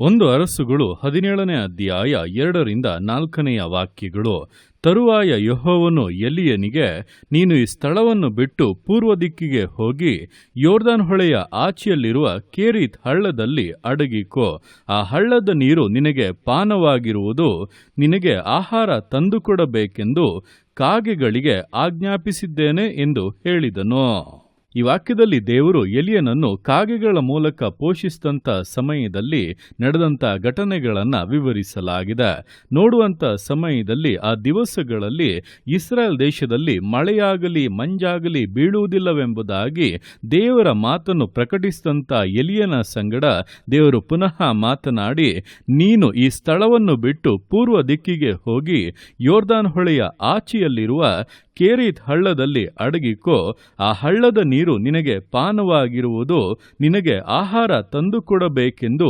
ಒಂದು ಅರಸುಗಳು ಹದಿನೇಳನೇ ಅಧ್ಯಾಯ ಎರಡರಿಂದ ನಾಲ್ಕನೆಯ ವಾಕ್ಯಗಳು. ತರುವಾಯ ಯೊಹೋವನು ಎಲಿಯನಿಗೆ, ನೀನು ಈ ಸ್ಥಳವನ್ನು ಬಿಟ್ಟು ಪೂರ್ವ ದಿಕ್ಕಿಗೆ ಹೋಗಿ, ಯೋರ್ದಾನ್ ಹೊಳೆಯ ಆಚೆಯಲ್ಲಿರುವ ಕೇರಿತ್ ಹಳ್ಳದಲ್ಲಿ ಅಡಗಿಕೋ. ಆ ಹಳ್ಳದ ನೀರು ನಿನಗೆ ಪಾನವಾಗಿರುವುದು, ನಿನಗೆ ಆಹಾರ ತಂದುಕೊಡಬೇಕೆಂದು ಕಾಗೆಗಳಿಗೆ ಆಜ್ಞಾಪಿಸಿದ್ದೇನೆ ಎಂದು ಹೇಳಿದನು. ಈ ವಾಕ್ಯದಲ್ಲಿ ದೇವರು ಎಲಿಯನನ್ನು ಕಾಗೆಗಳ ಮೂಲಕ ಪೋಷಿಸಿದಂಥ ಸಮಯದಲ್ಲಿ ನಡೆದಂಥ ಘಟನೆಗಳನ್ನು ವಿವರಿಸಲಾಗಿದೆ. ನೋಡುವಂಥ ಸಮಯದಲ್ಲಿ, ಆ ದಿವಸಗಳಲ್ಲಿ ಇಸ್ರಾಯೇಲ್ ದೇಶದಲ್ಲಿ ಮಳೆಯಾಗಲಿ, ಮಂಜಾಗಲಿ, ಬೀಳುವುದಿಲ್ಲವೆಂಬುದಾಗಿ ದೇವರ ಮಾತನ್ನು ಪ್ರಕಟಿಸಿದಂಥ ಎಲಿಯನ ಸಂಗಡ ದೇವರು ಪುನಃ ಮಾತನಾಡಿ, ನೀನು ಈ ಸ್ಥಳವನ್ನು ಬಿಟ್ಟು ಪೂರ್ವ ದಿಕ್ಕಿಗೆ ಹೋಗಿ ಯೋರ್ದಾನ್ ಹೊಳೆಯ ಆಚೆಯಲ್ಲಿರುವ ಕೇರಿತ್ ಹಳ್ಳದಲ್ಲಿ ಅಡಗಿಕೋ, ಆ ಹಳ್ಳದ ನಿನಗೆ ಪಾನವಾಗಿರುವುದು ನಿನಗೆ ಆಹಾರ ತಂದುಕೊಡಬೇಕೆಂದು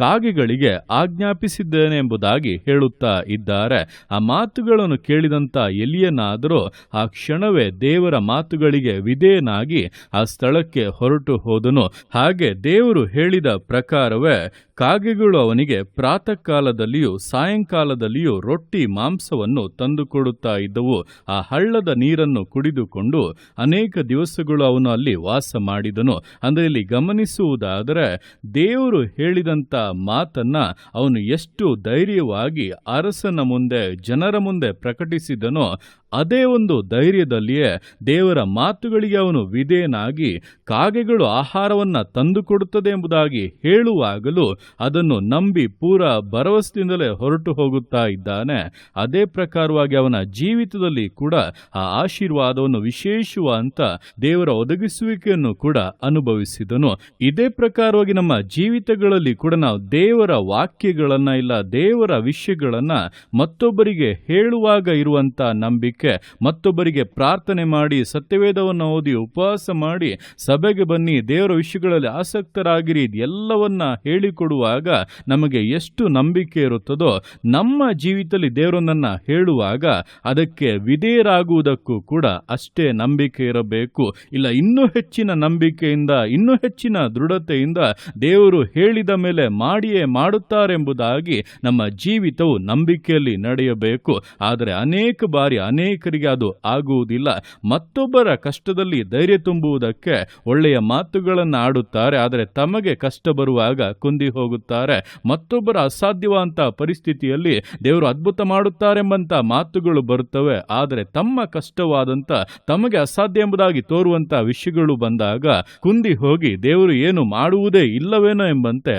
ಕಾಗೆಗಳಿಗೆ ಆಜ್ಞಾಪಿಸಿದ್ದೇನೆ ಎಂಬುದಾಗಿ ಹೇಳುತ್ತಾ ಇದ್ದಾರೆ. ಆ ಮಾತುಗಳನ್ನು ಕೇಳಿದಂಥ ಎಲಿಯನಾದರೂ ಆ ಕ್ಷಣವೇ ದೇವರ ಮಾತುಗಳಿಗೆ ವಿಧೇಯನಾಗಿ ಆ ಸ್ಥಳಕ್ಕೆ ಹೊರಟು ಹೋದನು. ಹಾಗೆ ದೇವರು ಹೇಳಿದ ಪ್ರಕಾರವೇ ಕಾಗೆಗಳು ಅವನಿಗೆ ಪ್ರಾತಃ ಕಾಲದಲ್ಲಿಯೂ ಸಾಯಂಕಾಲದಲ್ಲಿಯೂ ರೊಟ್ಟಿ ಮಾಂಸವನ್ನು ತಂದುಕೊಡುತ್ತಾ ಇದ್ದವು. ಆ ಹಳ್ಳದ ನೀರನ್ನು ಕುಡಿದುಕೊಂಡು ಅನೇಕ ದಿವಸಗಳು ಅವನು ಅಲ್ಲಿ ವಾಸ ಮಾಡಿದನು. ಅಂದರೆ ಇಲ್ಲಿ ಗಮನಿಸುವುದಾದರೆ ದೇವರು ಹೇಳಿದಂಥ ಮಾತನ್ನ ಅವನು ಎಷ್ಟು ಧೈರ್ಯವಾಗಿ ಅರಸನ ಮುಂದೆ, ಜನರ ಮುಂದೆ ಪ್ರಕಟಿಸಿದನೋ ಅದೇ ಒಂದು ಧೈರ್ಯದಲ್ಲಿಯೇ ದೇವರ ಮಾತುಗಳಿಗೆ ಅವನು ವಿಧೇಯನಾಗಿ ಕಾಗೆಗಳು ಆಹಾರವನ್ನ ತಂದುಕೊಡುತ್ತದೆ ಎಂಬುದಾಗಿ ಹೇಳುವಾಗಲೂ ಅದನ್ನು ನಂಬಿ ಪೂರ ಭರವಸೆಯಿಂದಲೇ ಹೊರಟು ಹೋಗುತ್ತಾ ಇದ್ದಾನೆ. ಅದೇ ಪ್ರಕಾರವಾಗಿ ಅವನ ಜೀವಿತದಲ್ಲಿ ಕೂಡ ಆ ಆಶೀರ್ವಾದವನ್ನು ವಿಶೇಷವಂತ ದೇವರ ಒದಗಿಸುವಿಕೆಯನ್ನು ಕೂಡ ಅನುಭವಿಸಿದನು. ಇದೇ ಪ್ರಕಾರವಾಗಿ ನಮ್ಮ ಜೀವಿತಗಳಲ್ಲಿ ಕೂಡ ನಾವು ದೇವರ ವಾಕ್ಯಗಳನ್ನ ಇಲ್ಲ ದೇವರ ವಿಷಯಗಳನ್ನ ಮತ್ತೊಬ್ಬರಿಗೆ ಹೇಳುವಾಗ ಇರುವಂತ ನಂಬಿಕೆ, ಮತ್ತೊಬ್ಬರಿಗೆ ಪ್ರಾರ್ಥನೆ ಮಾಡಿ, ಸತ್ಯವೇದವನ್ನು ಓದಿ, ಉಪವಾಸ ಮಾಡಿ, ಸಭೆಗೆ ಬನ್ನಿ, ದೇವರ ವಿಷಯಗಳಲ್ಲಿ ಆಸಕ್ತರಾಗಿರಿ ಎಲ್ಲವನ್ನ ಹೇಳಿಕೊಡುವಾಗ ನಮಗೆ ಎಷ್ಟು ನಂಬಿಕೆ ಇರುತ್ತದೋ, ನಮ್ಮ ಜೀವಿತದಲ್ಲಿ ದೇವರನ್ನ ಹೇಳುವಾಗ ಅದಕ್ಕೆ ವಿಧೇಯರಾಗುವುದಕ್ಕೂ ಕೂಡ ಅಷ್ಟೇ ನಂಬಿಕೆ ಇರಬೇಕು. ಇಲ್ಲ, ಇನ್ನೂ ಹೆಚ್ಚಿನ ನಂಬಿಕೆಯಿಂದ, ಇನ್ನೂ ಹೆಚ್ಚಿನ ದೃಢತೆಯಿಂದ ದೇವರು ಹೇಳಿದ ಮೇಲೆ ಮಾಡಿಯೇ ಮಾಡುತ್ತಾರೆಂಬುದಾಗಿ ನಮ್ಮ ಜೀವಿತವು ನಂಬಿಕೆಯಲ್ಲಿ ನಡೆಯಬೇಕು. ಆದರೆ ಅನೇಕ ಬಾರಿ ಅನೇಕರಿಗೆ ಅದು ಆಗುವುದಿಲ್ಲ. ಮತ್ತೊಬ್ಬರ ಕಷ್ಟದಲ್ಲಿ ಧೈರ್ಯ ತುಂಬುವುದಕ್ಕೆ ಒಳ್ಳೆಯ ಮಾತುಗಳನ್ನು ಆಡುತ್ತಾರೆ. ಆದರೆ ತಮಗೆ ಕಷ್ಟ ಬರುವಾಗ ಕುಂದಿ ಹೋಗುತ್ತಾರೆ. ಮತ್ತೊಬ್ಬರ ಅಸಾಧ್ಯವಾದ ಪರಿಸ್ಥಿತಿಯಲ್ಲಿ ದೇವರು ಅದ್ಭುತ ಮಾಡುತ್ತಾರೆಂಬಂತ ಮಾತುಗಳು ಬರುತ್ತವೆ. ಆದರೆ ತಮ್ಮ ಕಷ್ಟವಾದಂಥ, ತಮಗೆ ಅಸಾಧ್ಯ ಎಂಬುದಾಗಿ ತೋರುವಂತಹ ವಿಷಯಗಳು ಬಂದಾಗ ಕುಂದಿ ಹೋಗಿ ದೇವರು ಏನು ಮಾಡುವುದೇ ಇಲ್ಲವೇನೋ ಎಂಬಂತೆ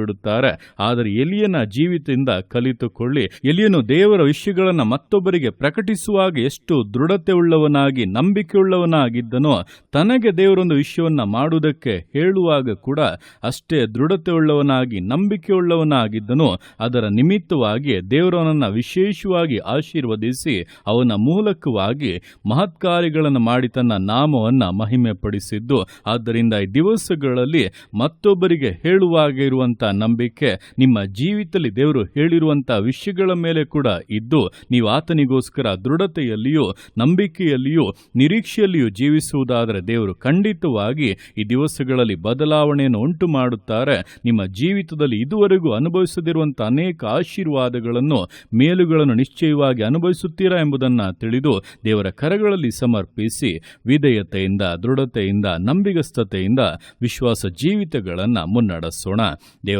ಆಗಿಬಿಡುತ್ತಾರೆ ಆದರೆ ಎಲಿಯನ ಜೀವಿತದಿಂದ ಕಲಿತುಕೊಳ್ಳಿ. ಎಲಿಯನು ದೇವರ ವಿಷಯಗಳನ್ನು ಮತ್ತೊಬ್ಬರಿಗೆ ಪ್ರಕಟಿಸುವಾಗ ಎಷ್ಟು ದೃಢತೆ ಉಳ್ಳವನಾಗಿ ನಂಬಿಕೆಯುಳ್ಳವನಾಗಿದ್ದನೋ, ತನಗೆ ದೇವರೊಂದು ವಿಷಯವನ್ನ ಮಾಡುವುದಕ್ಕೆ ಹೇಳುವಾಗ ಕೂಡ ಅಷ್ಟೇ ದೃಢತೆ ಉಳ್ಳವನಾಗಿ ನಂಬಿಕೆ ಉಳ್ಳವನಾಗಿದ್ದನು ಅದರ ನಿಮಿತ್ತವಾಗಿ ದೇವರವನನ್ನು ವಿಶೇಷವಾಗಿ ಆಶೀರ್ವದಿಸಿ, ಅವನ ಮೂಲಕವಾಗಿ ಮಹತ್ಕಾರ್ಯಗಳನ್ನು ಮಾಡಿ ತನ್ನ ನಾಮವನ್ನ ಮಹಿಮೆ ಪಡಿಸಿದ್ದು ಆದ್ದರಿಂದ ಈ ದಿವಸಗಳಲ್ಲಿ ಮತ್ತೊಬ್ಬರಿಗೆ ಹೇಳುವಾಗ ಇರುವಂತ ನಂಬಿಕೆ ನಿಮ್ಮ ಜೀವಿತದಲ್ಲಿ ದೇವರು ಹೇಳಿರುವಂತ ವಿಷಯಗಳ ಮೇಲೆ ಕೂಡ ಇದ್ದು ನೀವು ಆತನಿಗೋಸ್ಕರ ದೃಢತೆಯಲ್ಲಿಯೂ, ನಂಬಿಕೆಯಲ್ಲಿಯೂ, ನಿರೀಕ್ಷೆಯಲ್ಲಿಯೂ ಜೀವಿಸುವುದಾದರೆ ದೇವರು ಖಂಡಿತವಾಗಿ ಈ ದಿವಸಗಳಲ್ಲಿ ಬದಲಾವಣೆಯನ್ನು ಉಂಟು ಮಾಡುತ್ತಾರೆ. ನಿಮ್ಮ ಜೀವಿತದಲ್ಲಿ ಇದುವರೆಗೂ ಅನುಭವಿಸದಿರುವಂಥ ಅನೇಕ ಆಶೀರ್ವಾದಗಳನ್ನು, ಮೇಲುಗಳನ್ನು ನಿಶ್ಚಯವಾಗಿ ಅನುಭವಿಸುತ್ತೀರಾ ಎಂಬುದನ್ನು ತಿಳಿದು ದೇವರ ಕರಗಳಲ್ಲಿ ಸಮರ್ಪಿಸಿ ವಿಧೇಯತೆಯಿಂದ, ದೃಢತೆಯಿಂದ, ನಂಬಿಗಸ್ತತೆಯಿಂದ ವಿಶ್ವಾಸ ಜೀವಿತಗಳನ್ನು ಮುನ್ನಡೆಸೋಣ. ದೇವರ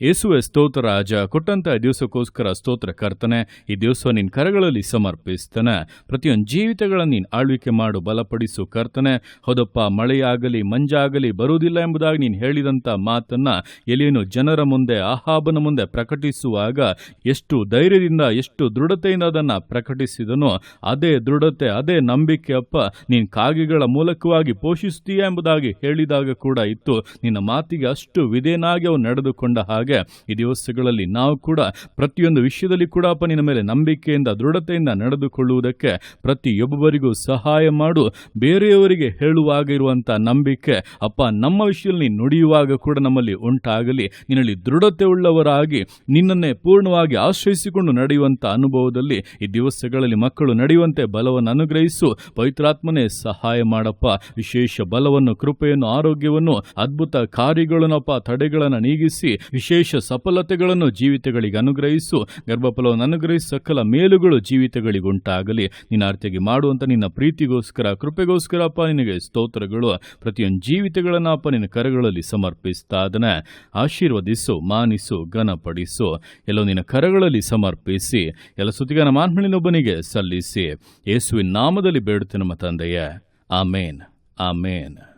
ಯೇಸುವೆ ಸ್ತೋತ್ರ ರಾಜ, ಕೊಟ್ಟಂತ ದಿವಸಕ್ಕೋಸ್ಕರ ಸ್ತೋತ್ರ ಕರ್ತನೆ, ಈ ದಿವಸ ನಿನ್ನ ಕರಗಳಲ್ಲಿ ಸಮರ್ಪಿಸ್ತಾನೆ. ಪ್ರತಿಯೊಂದು ಜೀವಿತಗಳನ್ನು ನೀನು ಆಳ್ವಿಕೆ ಮಾಡು, ಬಲಪಡಿಸು ಕರ್ತನೆ. ಹೌದಪ್ಪ, ಮಳೆಯಾಗಲಿ, ಮಂಜಾಗಲಿ ಬರುವುದಿಲ್ಲ ಎಂಬುದಾಗಿ ನೀನು ಹೇಳಿದಂಥ ಮಾತನ್ನ ಎಲಿಯನು ಜನರ ಮುಂದೆ, ಆಹಾಬನ ಮುಂದೆ ಪ್ರಕಟಿಸುವಾಗ ಎಷ್ಟು ಧೈರ್ಯದಿಂದ, ಎಷ್ಟು ದೃಢತೆಯಿಂದ ಅದನ್ನು ಪ್ರಕಟಿಸಿದನೋ ಅದೇ ದೃಢತೆ, ಅದೇ ನಂಬಿಕೆ ಅಪ್ಪ, ನೀನು ಕಾಗೆಗಳ ಮೂಲಕವಾಗಿ ಪೋಷಿಸ್ತೀಯ ಎಂಬುದಾಗಿ ಹೇಳಿದಾಗ ಕೂಡ ಇತ್ತು. ನಿನ್ನ ಮಾತಿಗೆ ಅಷ್ಟು ವಿಧೇನಾಗಿ ಅವನು ನಡೆದುಕೊಂಡ ಹಾಗೆ ಹಾಗೆ ಈ ದಿವಸಗಳಲ್ಲಿ ನಾವು ಕೂಡ ಪ್ರತಿಯೊಂದು ವಿಷಯದಲ್ಲಿ ಕೂಡ ಅಪ್ಪ ನಿನ್ನ ಮೇಲೆ ನಂಬಿಕೆಯಿಂದ, ದೃಢತೆಯಿಂದ ನಡೆದುಕೊಳ್ಳುವುದಕ್ಕೆ ಪ್ರತಿಯೊಬ್ಬರಿಗೂ ಸಹಾಯ ಮಾಡು. ಬೇರೆಯವರಿಗೆ ಹೇಳುವಾಗ ಇರುವಂಥ ನಂಬಿಕೆ ಅಪ್ಪ ನಮ್ಮ ವಿಷಯದಲ್ಲಿ ನುಡಿಯುವಾಗ ಕೂಡ ನಮ್ಮಲ್ಲಿ ಉಂಟಾಗಲಿ. ನಿನ್ನಲ್ಲಿ ದೃಢತೆ ಉಳ್ಳವರಾಗಿ, ನಿನ್ನನ್ನೇ ಪೂರ್ಣವಾಗಿ ಆಶ್ರಯಿಸಿಕೊಂಡು ನಡೆಯುವಂಥ ಅನುಭವದಲ್ಲಿ ಈ ದಿವಸಗಳಲ್ಲಿ ಮಕ್ಕಳು ನಡೆಯುವಂತೆ ಬಲವನ್ನು ಅನುಗ್ರಹಿಸು. ಪವಿತ್ರಾತ್ಮನೇ ಸಹಾಯ ಮಾಡಪ್ಪ. ವಿಶೇಷ ಬಲವನ್ನು, ಕೃಪೆಯನ್ನು, ಆರೋಗ್ಯವನ್ನು, ಅದ್ಭುತ ಕಾರ್ಯಗಳನ್ನಪ್ಪ ತಡೆಗಳನ್ನು ನೀಗಿಸಿ, ವಿಶೇಷ ಸಫಲತೆಗಳನ್ನು ಜೀವಿತಗಳಿಗೆ ಅನುಗ್ರಹಿಸು. ಗರ್ಭಫಲವನ್ನು ಅನುಗ್ರಹಿಸಿ. ಸಕಲ ಮೇಲುಗಳು ಜೀವಿತಗಳಿಗೆ ಉಂಟಾಗಲಿ. ನಿನ್ನ ಅರ್ಥಿಗೆ ಮಾಡುವಂಥ ನಿನ್ನ ಪ್ರೀತಿಗೋಸ್ಕರ ಕೃಪೆಗೋಸ್ಕರ ಅಪ್ಪ ನಿನಗೆ ಸ್ತೋತ್ರಗಳು. ಪ್ರತಿಯೊಂದು ಜೀವಿತಗಳನ್ನು ಅಪ್ಪ ನಿನ್ನ ಕರಗಳಲ್ಲಿ ಸಮರ್ಪಿಸ್ತಾ ಆಶೀರ್ವದಿಸು, ಮಾನಿಸು, ಘನಪಡಿಸು. ಎಲ್ಲೋ ನಿನ್ನ ಕರಗಳಲ್ಲಿ ಸಮರ್ಪಿಸಿ. ಎಲ್ಲ ಸುತ್ತಿಗನ ಮಾನ್ಮಣಿನೊಬ್ಬನಿಗೆ ಸಲ್ಲಿಸಿ. ಯೇಸುವಿನ ನಾಮದಲ್ಲಿ ಬೇಡುತ್ತೆ ನಮ್ಮ ತಂದೆಯೇ. ಆಮೇನ್. ಆಮೇನ್.